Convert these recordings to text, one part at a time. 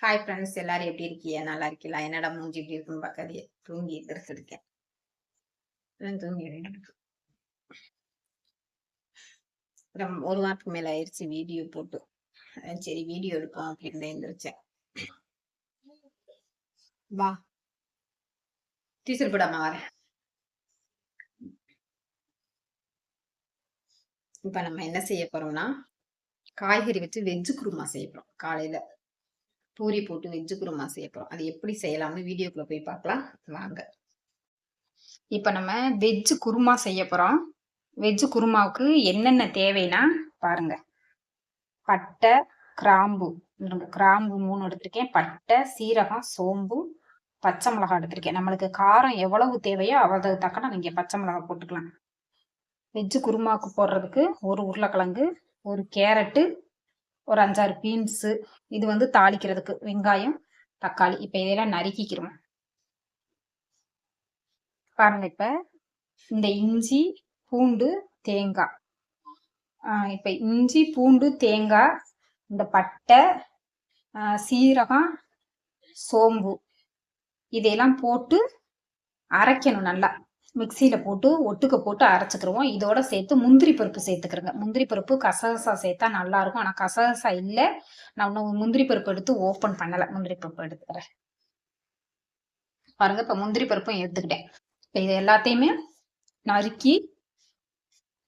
Hi friends எல்லாரும் எப்படி இருக்கீங்க? நல்லா இருக்கீங்களா? என்னடா மூஞ்சி இப்படி இருக்குன்னு பார்க்காதே தூங்கி இருக்கேன் தூங்கி ரொம்ப ஒரு வாரத்துக்கு மேல ஆயிடுச்சு வீடியோ போட்டு. சரி வீடியோ எடுப்போம் அப்படின்னு தான் வா. டீச்சர் போடாம வரேன். இப்ப நம்ம என்ன செய்ய போறோம்னா காய்கறி வச்சு வெஜ்ஜு குருமா செய்ய போறோம் காலையில. பூரி போட்டு வெஜ்ஜு குருமா செய்ய போகிறோம் அது எப்படி செய்யலாம்னு வீடியோக்குள்ளே போய் பார்க்கலாம். வாங்க. இப்போ நம்ம வெஜ்ஜு குருமா செய்ய போகிறோம் வெஜ்ஜு குருமாவுக்கு என்னென்ன தேவைன்னா பாருங்க. பட்டை கிராம்பு. கிராம்பு மூணு எடுத்திருக்கேன். பட்டை சீரகம் சோம்பு பச்சை மிளகாய் எடுத்திருக்கேன். நம்மளுக்கு காரம் எவ்வளவு தேவையோ அவ்வளவு தக்கன நீங்கள் பச்சை மிளகாய் போட்டுக்கலாம். வெஜ்ஜு குருமாவுக்கு போடுறதுக்கு ஒரு உருளைக்கிழங்கு ஒரு கேரட்டு ஒரு அஞ்சாறு பீன்ஸு இது வந்து தாளிக்கிறதுக்கு வெங்காயம் தக்காளி. இப்போ இதெல்லாம் நறுக்கிக்கிறோம். பாருங்க இப்போ இந்த இஞ்சி பூண்டு தேங்காய் இப்போ இஞ்சி பூண்டு தேங்காய் இந்த பட்டை சீரகம் சோம்பு இதையெல்லாம் போட்டு அரைக்கணும் நல்லா. மிக்சியில் போட்டு ஒட்டுக்க போட்டு அரைச்சிக்கிருவோம். இதோட சேர்த்து முந்திரி பருப்பு சேர்த்துக்கிறோங்க. முந்திரி பருப்பு கசகசா சேர்த்தா நல்லா இருக்கும் ஆனா கசகசா இல்லை. நான் இன்னும் முந்திரி பருப்பு எடுத்து ஓப்பன் பண்ணல. முந்திரி பருப்பு எடுத்துக்கிறேன். பாருங்க இப்ப முந்திரி பருப்பும் எடுத்துக்கிட்டேன். இப்போ இது எல்லாத்தையுமே நறுக்கி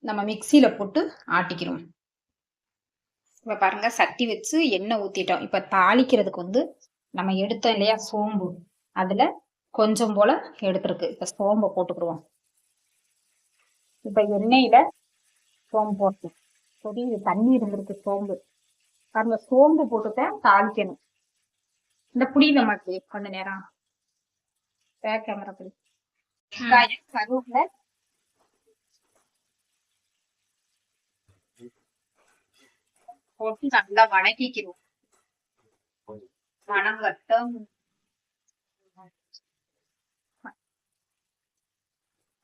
நம்ம மிக்சியில் போட்டு ஆட்டிக்கிறோம் இப்ப பாருங்க சட்டி வச்சு எண்ணெய் ஊற்றிட்டோம் இப்ப தாளிக்கிறதுக்கு வந்து நம்ம எடுத்தோம் இல்லையா சோம்பு. அதுல கொஞ்சம் போல எடுத்திருக்கு. இப்ப சோம்பை போட்டுக்கிடுவோம். இப்ப எண்ணெயில சோம்பு போட்டு இது தண்ணி இருந்திருக்கு சோம்பு. பாருங்க சோம்பு போட்டுதான் தாளிக்கணும். இந்த புளியில மாட்டி கொஞ்ச நேரம். பேக் கேமரா புளி வெங்காயம் கருவேப்பிலை. போட்டு நல்லா வணக்கிக்கிறோம். வணங்கட்டும்.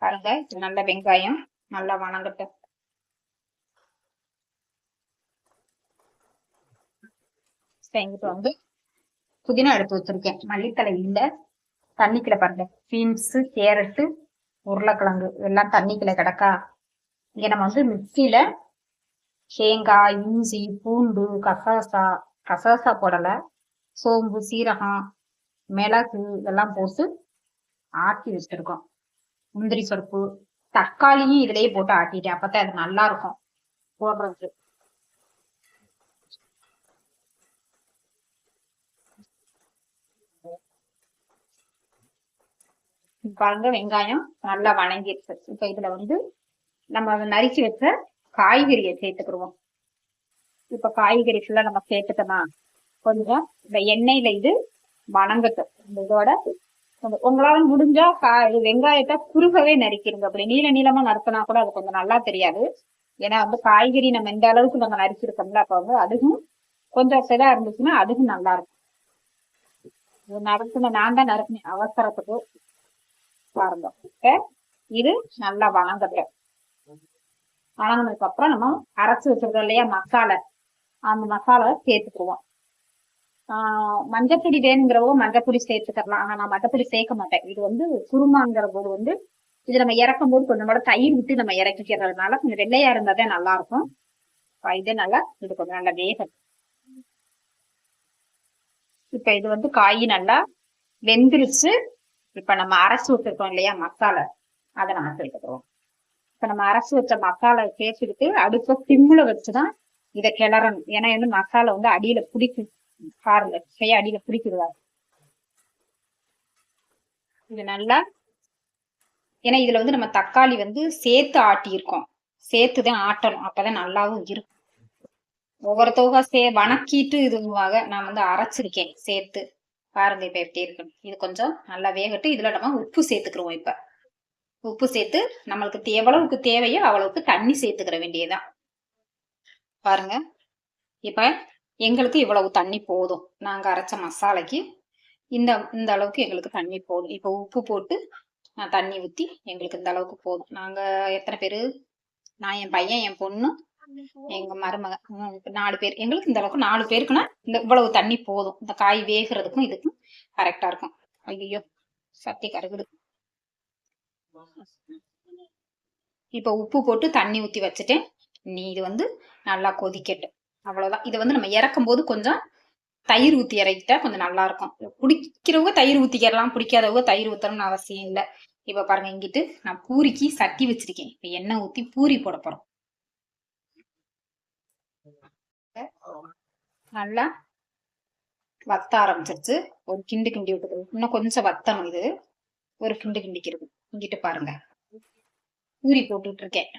பாருங்க இது நல்ல வெங்காயம் நல்லா வணங்கட்டும். இங்கிட்டு வந்து புதினா எடுத்து வச்சிருக்கேன். மல்லித்தலை இல்லை தண்ணிக்குள்ள பாருங்க. பீன்ஸு கேரட்டு உருளைக்கிழங்கு எல்லாம் தண்ணிக்குள்ள கிடக்கா. இங்கே நம்ம வந்து மிக்சியில தேங்காய் இஞ்சி பூண்டு கசாசா கசாசா போடலை. சோம்பு சீரகம் மிளகு இதெல்லாம் போட்டு ஆட்டி வச்சிருக்கோம். முந்திரி பருப்பு தக்காளியும் இதுலயே போட்டு ஆட்டிட்டேன். அப்பதான் அது நல்லா இருக்கும் போடுறதுக்கு பாருங்க வெங்காயம் நல்லா வணங்கிடுச்சு இப்ப இதுல வந்து நம்ம நறுக்கி வச்ச காய்கறியை சேர்த்துக்கிடுவோம். இப்ப காய்கறி ஃபுல்லா நம்ம சேர்த்துட்டோமா? கொஞ்சம் இந்த எண்ணெயில இது வணங்கட்டும். இதோட உங்களால முடிஞ்சா கா இது வெங்காயத்தை குறுகவே நறுக்கிடுங்க அப்படி நீள நீளமா நறுக்கினா கூட அது கொஞ்சம் நல்லா தெரியாது. ஏன்னா வந்து காய்கறி நம்ம இந்த அளவுக்கு நம்ம நறுக்கிருக்கோம்ல அப்ப வந்து அதுவும் கொஞ்சம் சிதா இருந்துச்சுன்னா அதுவும் நல்லா இருக்கும். நறுக்குன நான் தான் நறுக்கினேன் அவசரத்துக்கு பாருங்க. இது நல்லா வணங்கட்டும். வணங்கினதுக்கு அப்புறம் நம்ம அரைச்சு வச்சிருக்கோம் இல்லையா மசாலா. அந்த மசாலாவை சேர்த்துக்குவோம். ஆஹ் மஞ்சப்பொடி வேணுங்கிறவோ மஞ்சப்பொடி சேர்த்துக்கலாம் ஆனா நான் மஞ்சப்பொடி சேர்க்க மாட்டேன். இது வந்து குருமாங்கிற போது வந்து இது நம்ம இறக்கும் போது கொஞ்சம் கூட தயிர் விட்டு நம்ம இறக்கிக்கிறதுனால கொஞ்சம் வெள்ளையா இருந்தாதான் நல்லா இருக்கும் இதே நல்லா இது கொஞ்சம் நல்லா வேகம் இப்ப இது வந்து காய் நல்லா வெந்துருச்சு. இப்ப நம்ம அரைச்சு வச்சிருக்கோம் இல்லையா மசாலா. அதை நம்ம சேர்த்துக்கிறோம். இப்ப நம்ம அரைச்சு வச்ச மசாலா சேர்த்துக்கிட்டு அடுப்ப சிம்ல வச்சுதான் இதை கிளறணும். ஏன்னா வந்து மசாலா வந்து அடியில பிடிக்கு பாருங்க கைய அடியில பிடிக்குதா இது நல்லா ஏன்னா இதுல வந்து நம்ம தக்காளி வந்து சேர்த்து ஆட்டியிருக்கோம். சேர்த்துதான் ஆட்டணும். அப்பதான் நல்லாவும் இருக்கும். ஒவ்வொருத்தவங்க சே வணக்கிட்டு இதுவாக நான் வந்து அரைச்சிருக்கேன். சேர்த்து. பாருங்க இப்ப எப்படி இருக்குன்னு. இது கொஞ்சம் நல்லா வேகட்டு இதுல நம்ம உப்பு சேர்த்துக்கிறோம் இப்ப. உப்பு சேர்த்து நம்மளுக்கு எவ்வளவுக்கு தேவையோ அவ்வளவுக்கு தண்ணி சேர்த்துக்கிற வேண்டியதுதான். பாருங்க. இப்ப எங்களுக்கு இவ்வளவு தண்ணி போதும். நாங்கள் அரைச்ச மசாலைக்கு இந்த இந்த அளவுக்கு எங்களுக்கு தண்ணி போதும். இப்போ உப்பு போட்டு நான் தண்ணி ஊற்றி எங்களுக்கு இந்த அளவுக்கு போதும். நாங்கள் எத்தனை பேர்? நான் என் பையன் என் பொண்ணு எங்க மருமக. நாலு பேர். எங்களுக்கு இந்த அளவுக்கு நாலு பேருக்குன்னா இந்த இவ்வளவு தண்ணி போதும். இந்த காய் வேகிறதுக்கும் இதுக்கும் கரெக்டா இருக்கும். ஐயோ சத்தி கருகுது. இப்ப உப்பு போட்டு தண்ணி ஊத்தி வச்சுட்டேன். நீ இது வந்து நல்லா கொதிக்கட்டும் அவ்வளவுதான். இதை வந்து நம்ம இறக்கும் போது கொஞ்சம் தயிர் ஊத்தி இறக்கிட்டா கொஞ்சம் நல்லா இருக்கும். பிடிக்கிறவங்க தயிர் ஊத்திக்கிறலாம் பிடிக்காதவங்க தயிர் ஊத்தணும்னு அவசியம் இல்லை. இப்ப பாருங்க இங்கிட்டு நான் பூரிக்கு சட்டி வச்சிருக்கேன். இப்ப எண்ணெய் ஊத்தி பூரி போட போறோம். நல்லா வத்த ஆரம்பிச்சிருச்சு. ஒரு கிண்டு கிண்டி விட்டுது இன்னும் கொஞ்சம் வத்தணும் இது. ஒரு கிண்டு கிண்டிக்கிறது இங்கிட்டு பாருங்க. பூரி போட்டுட்டு இருக்கேன்.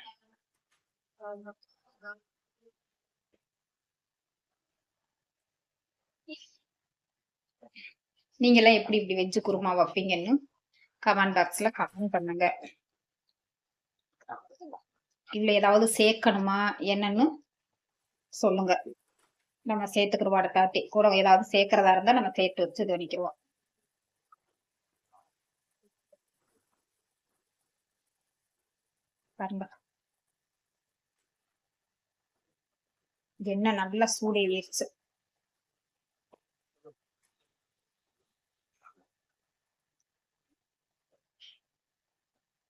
நீங்க எல்லாம் எப்படி இப்படி வெஜ்ஜு குருமா வைப்பீங்கன்னு கமெண்ட் பாக்ஸ்ல கமெண்ட் பண்ணுங்க. இல்லை ஏதாவது சேர்க்கணுமா என்னன்னு சொல்லுங்க. நம்ம சேர்த்துக்கிறோம் அடுத்தாட்டி கூட ஏதாவது சேர்க்கறதா இருந்தா நம்ம சேர்த்து வச்சு இது பண்ணிக்கிறோம் பாருங்க. என்ன நல்லா சூடு ஏறிடுச்சு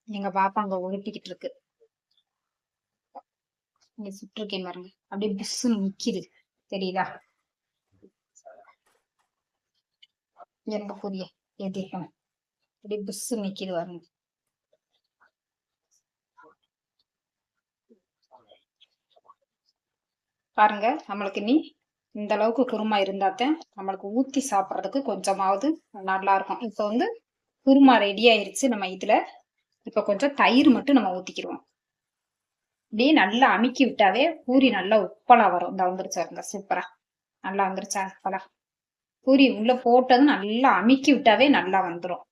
எங்க பாப்பா அங்க உருட்டிக்கிட்டு இருக்கு. இங்க சுட்டிருக்கேன் பாருங்க. அப்படியே புஷ்ஷுன்னு நிக்கிது. தெரியுதா? எங்க புரிய ஏத்திருக்கணும் அப்படியே பிஸ்ஸு நிக்கிது பாருங்க. பாருங்க நம்மளுக்கு நீ இந்த அளவுக்கு குருமா இருந்தாத்தான் நம்மளுக்கு ஊத்தி சாப்பிட்றதுக்கு கொஞ்சமாவது நல்லா இருக்கும். இப்போ வந்து குருமா ரெடி ஆயிருச்சு நம்ம இதுல. இப்போ கொஞ்சம் தயிர் மட்டும் நம்ம ஊற்றிக்கிடுவோம் இப்படியே நல்லா அமுக்கி விட்டாவே பூரி நல்லா உப்பலா வரும். இந்த வந்துருச்சா இருங்க சூப்பரா நல்லா வந்துருச்சா உப்பலா. பூரி உள்ள போட்டதும் நல்லா அமுக்கி விட்டாவே நல்லா வந்துரும்.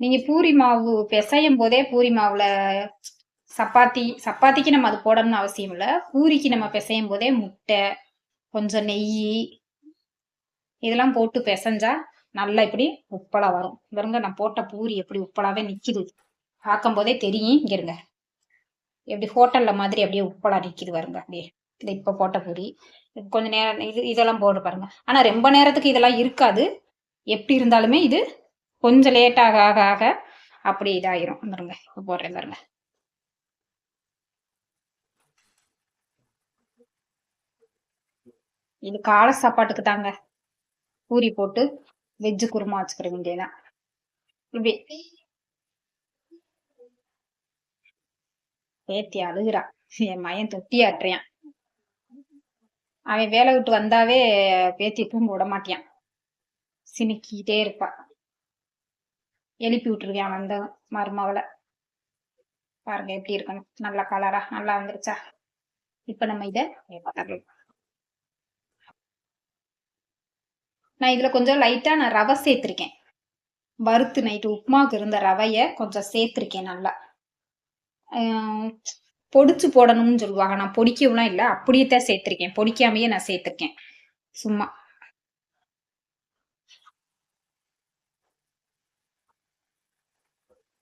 நீங்க பூரி மாவு பிசையும் போதே பூரி மாவுல சப்பாத்தி சப்பாத்திக்கு நம்ம அது போடணும்னு அவசியம் இல்லை. பூரிக்கு நம்ம பிசையும் போதே முட்டை கொஞ்சம் நெய் இதெல்லாம் போட்டு பிசைஞ்சா நல்லா இப்படி உப்பலா வரும். பாருங்க நான் போட்ட பூரி எப்படி உப்பலாவே நிக்குது. பார்க்கும் போதே தெரியும். இங்கே இருங்க. எப்படி ஹோட்டல்ல மாதிரி அப்படியே உப்பலா நிக்குது பாருங்க. அப்படியே. இது இப்ப போட்ட பூரி. கொஞ்ச நேரம் இது இதெல்லாம் போட்டு பாருங்க. ஆனா ரொம்ப நேரத்துக்கு இதெல்லாம் இருக்காது. எப்படி இருந்தாலுமே இது கொஞ்சம் லேட்டாக ஆக ஆக அப்படி இதாயிரும். வந்துருங்க இப்ப போடுறேன் பாருங்க. இது காலை சாப்பாட்டுக்கு தாங்க. பூரி போட்டு வெஜ்ஜு குருமா வச்சுக்கிற வேண்டியதான் இப்படி பேத்தி அழுகுறா. என் மயன் தொட்டி ஆட்டுறியான் அவன் வேலை விட்டு வந்தாவே பேத்தி தூங்க விட மாட்டியான். சினிக்கிட்டே இருப்பா. எழுப்பி விட்டுருவியான் வந்த மருமவளை. பாருங்க எப்படி இருக்கணும். நல்லா கலரா நல்லா வந்துருச்சா? இப்ப நம்ம இதை பார்க்கலாம் நான் இதில் கொஞ்சம் லைட்டாக நான் ரவை சேர்த்துருக்கேன். வறுத்து நைட்டு உப்புமாவுக்கு இருந்த ரவையை கொஞ்சம் சேர்த்துருக்கேன் நல்லா. பொடிச்சு போடணும்னு சொல்லுவாங்க. நான் பொடிக்கவும் இல்லை அப்படியே தான் சேர்த்துருக்கேன். பொடிக்காமையே நான் சேர்த்துருக்கேன். சும்மா.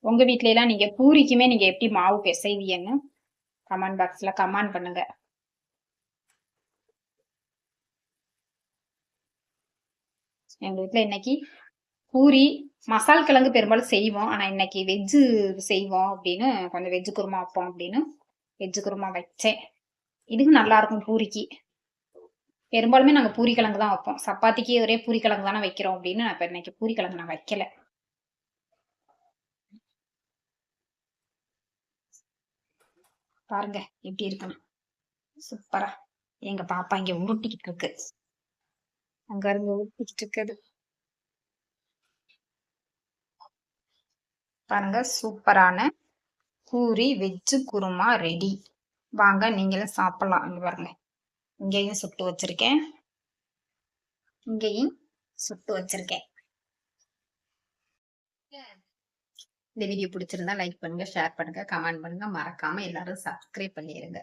உங்க வீட்ல எல்லாம் நீங்க பூரிக்குமே நீங்க எப்படி மாவு பிசைவீங்கன்னு? கமெண்ட் பாக்ஸ்ல கமெண்ட் பண்ணுங்க. எங்க வீட்டில் இன்னைக்கு பூரி மசால் கிழங்கு பெரும்பாலும் செய்வோம். ஆனா இன்னைக்கு வெஜ்ஜு செய்வோம் அப்படின்னு கொஞ்சம் வெஜ்ஜு குருமா வைப்போம் அப்படின்னு வெஜ்ஜு குருமா வச்சேன். இதுக்கும் நல்லா இருக்கும் பூரிக்கு. பெரும்பாலுமே நாங்க பூரி கிழங்கு தான் வைப்போம். சப்பாத்திக்கு ஒரே பூரி கிழங்கு தானே வைக்கிறோம் அப்படின்னு நான் இப்ப இன்னைக்கு பூரி கிழங்கு நான் வைக்கல. பாருங்க எப்படி இருக்கணும் சூப்பரா. எங்க பாப்பா இங்க உருட்டிக்கிட்டு இருக்கு. அங்க இருந்து இருக்குது. பாருங்க சூப்பரான பூரி வெஜ்ஜு குருமா ரெடி வாங்க நீங்களும் சாப்பிடலாம். இங்க பாருங்க. இங்கேயும் சுட்டு வச்சிருக்கேன். இங்கேயும் சுட்டு வச்சிருக்கேன். இந்த வீடியோ பிடிச்சிருந்தா லைக் பண்ணுங்க ஷேர் பண்ணுங்க கமெண்ட் பண்ணுங்க. மறக்காம எல்லாரும் சப்ஸ்கிரைப் பண்ணிருங்க.